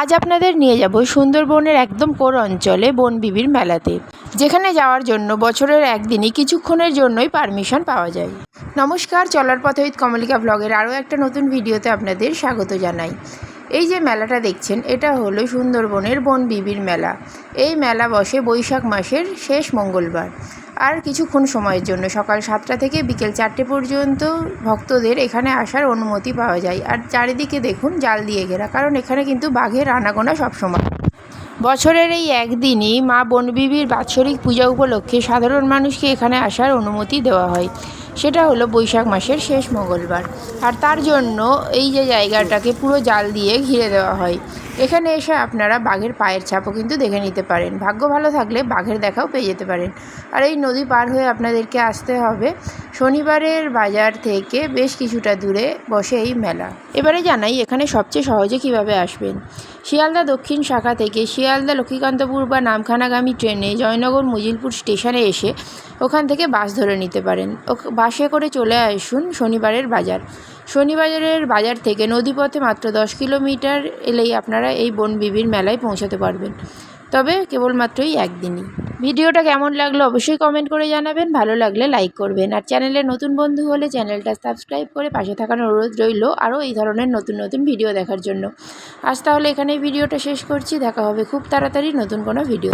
আজ আপনাদের নিয়ে যাব সুন্দরবনের একদম কোর অঞ্চলে বনবিবির মেলাতে, যেখানে যাওয়ার জন্য বছরের একদিনই কিছুক্ষণের জন্যই পারমিশন পাওয়া যায়। নমস্কার, চলার পথে উইথ কমলিকা ব্লগের আরও একটা নতুন ভিডিওতে আপনাদের স্বাগত জানাই। এই যে মেলাটা দেখছেন, এটা হলো সুন্দরবনের বনবিবির মেলা। এই মেলা বসে বৈশাখ মাসের শেষ মঙ্গলবার। আর কিছুক্ষণ সময়ের জন্য সকাল সাতটা থেকে বিকেল চারটে পর্যন্ত ভক্তদের এখানে আসার অনুমতি পাওয়া যায়। আর চারিদিকে দেখুন, জাল দিয়ে ঘেরা, কারণ এখানে কিন্তু বাঘের আনাগোনা সবসময়। বছরের এই একদিনই মা বনবিবির বাৎসরিক পূজা উপলক্ষে সাধারণ মানুষকে এখানে আসার অনুমতি দেওয়া হয়। সেটা হলো বৈশাখ মাসের শেষ মঙ্গলবার। আর তার জন্য এই যে জায়গাটাকে পুরো জাল দিয়ে ঘিরে দেওয়া হয়। এখানে এসে আপনারা বাঘের পায়ের ছাপও কিন্তু দেখে নিতে পারেন। ভাগ্য ভালো থাকলে বাঘের দেখাও পেয়ে যেতে পারেন। আর এই নদী পার হয়ে আপনাদেরকে আসতে হবে শনিবারের বাজার থেকে বেশ কিছুটা দূরে বসে এই মেলা। এবারে জানাই, এখানে সবচেয়ে সহজে কীভাবে আসবেন? শিয়ালদা দক্ষিণ শাখা থেকে শিয়ালদা লক্ষ্মীকান্তপুর বা নামখানাগামী ট্রেনে জয়নগর মজিলপুর স্টেশনে এসে ওখান থেকে বাস ধরে নিতে পারেন। বাসে করে চলে আসুন শনিবারের বাজার। শনিবারের বাজার থেকে নদীপথে মাত্র দশ কিলোমিটার এলেই আপনারা এই বনবিবির মেলায় পৌঁছাতে পারবেন। তবে কেবলমাত্রই একদিনই। ভিডিওটা কেমন লাগল অবশ্যই কমেন্ট করে জানাবেন। ভালো লাগলে লাইক করবেন। আর চ্যানেলে নতুন বন্ধু হলে চ্যানেলটা সাবস্ক্রাইব করে পাশে থাকার অনুরোধ রইল আরও এই ধরনের নতুন নতুন ভিডিও দেখার জন্য। আজ তাহলে এখানেই ভিডিওটা শেষ করছি। দেখা হবে খুব তাড়াতাড়ি নতুন কোনো ভিডিও